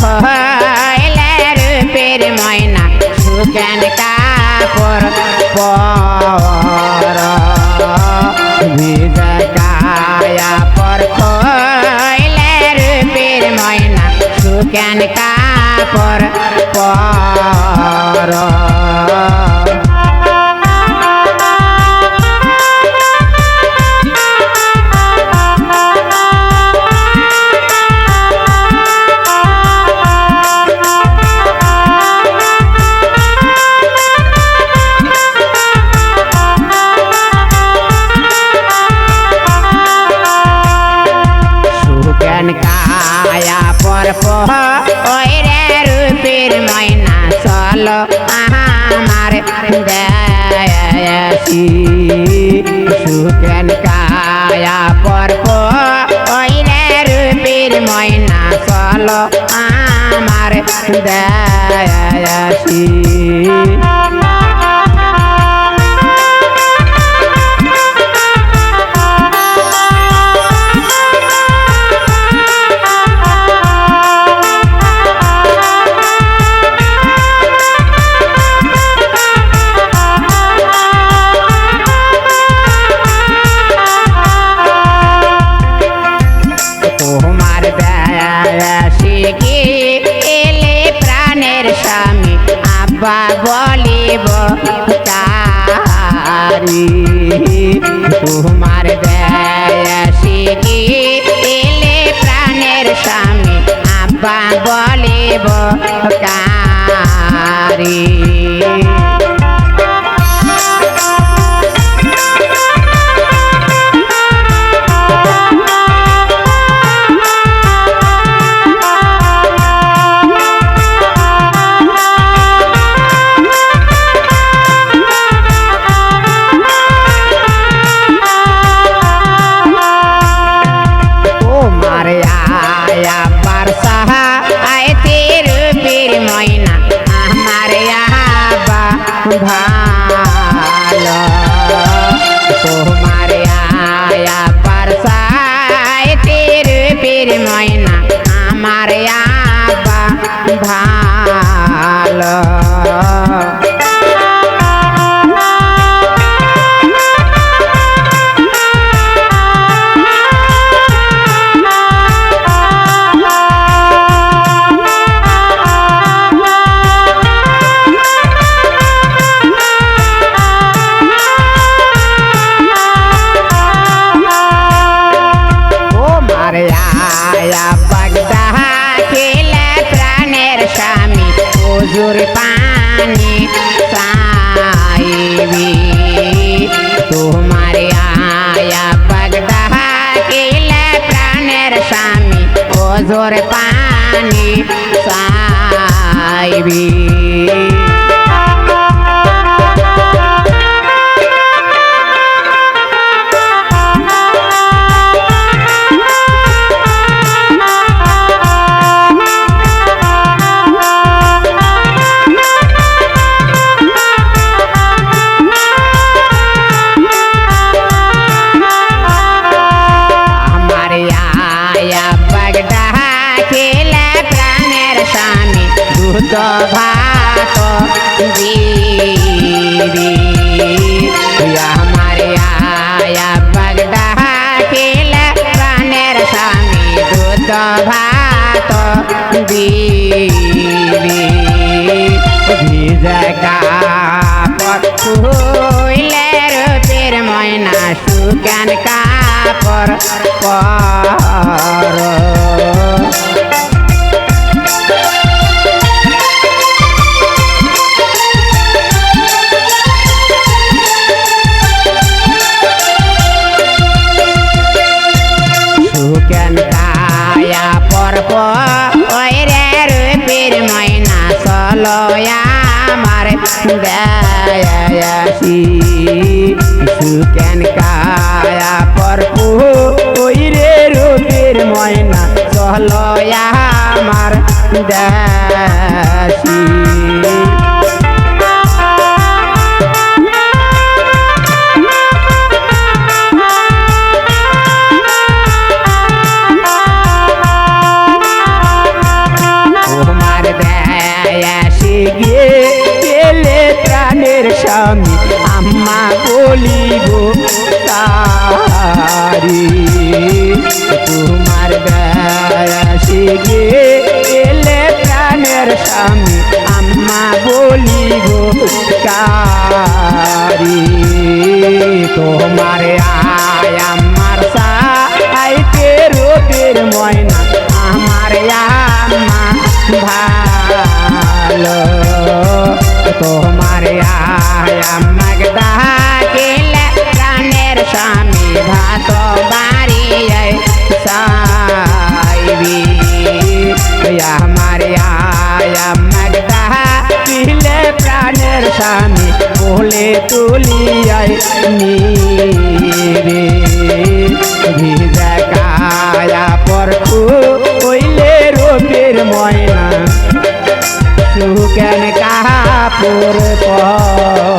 খয়লার পের ময়না সুকেন কাপড় পর। ভিজকায়া পর খয়লার পের ময়না সুকেন কা চলো আমার দেয়াসি সুখেন কায়া পর্ব ওইরে রে ময়না চলো আমার দেয়াসি তারি তোমার দয়াসি এলে প্রাণের স্বামী আব্বা বলিব কারি তোমার হুজুর পানি পাইবি। তোমার আয়া পগদা কেলে প্রাণের স্বামী হুজুর পানি সাইবি ভাত দিবি। আমার আয়া বাগদা খেলে প্রাণের স্বামী ভাত দিবি। ভিজা কাপড় হইলে রূপের ময়না সুকান কাপড় দয়াসি সুকেন কায়া পর্ব ওই রে রূপের ময়না চলয়া আমার দাসী তারি তোমার বেশি গেলে প্রাণের স্বামী আম্মা বলিব কারি তোমার আয় আমার সাইতে রোদের ময়না, আমার আম্মা ভালো, তোমার আয় আয় আমাকে প্রাণের স্বামী বলে তুলিয়াই নিবে ভিজা কায়া পর কইলে রোদের ময়না সুকেন কাপড় পর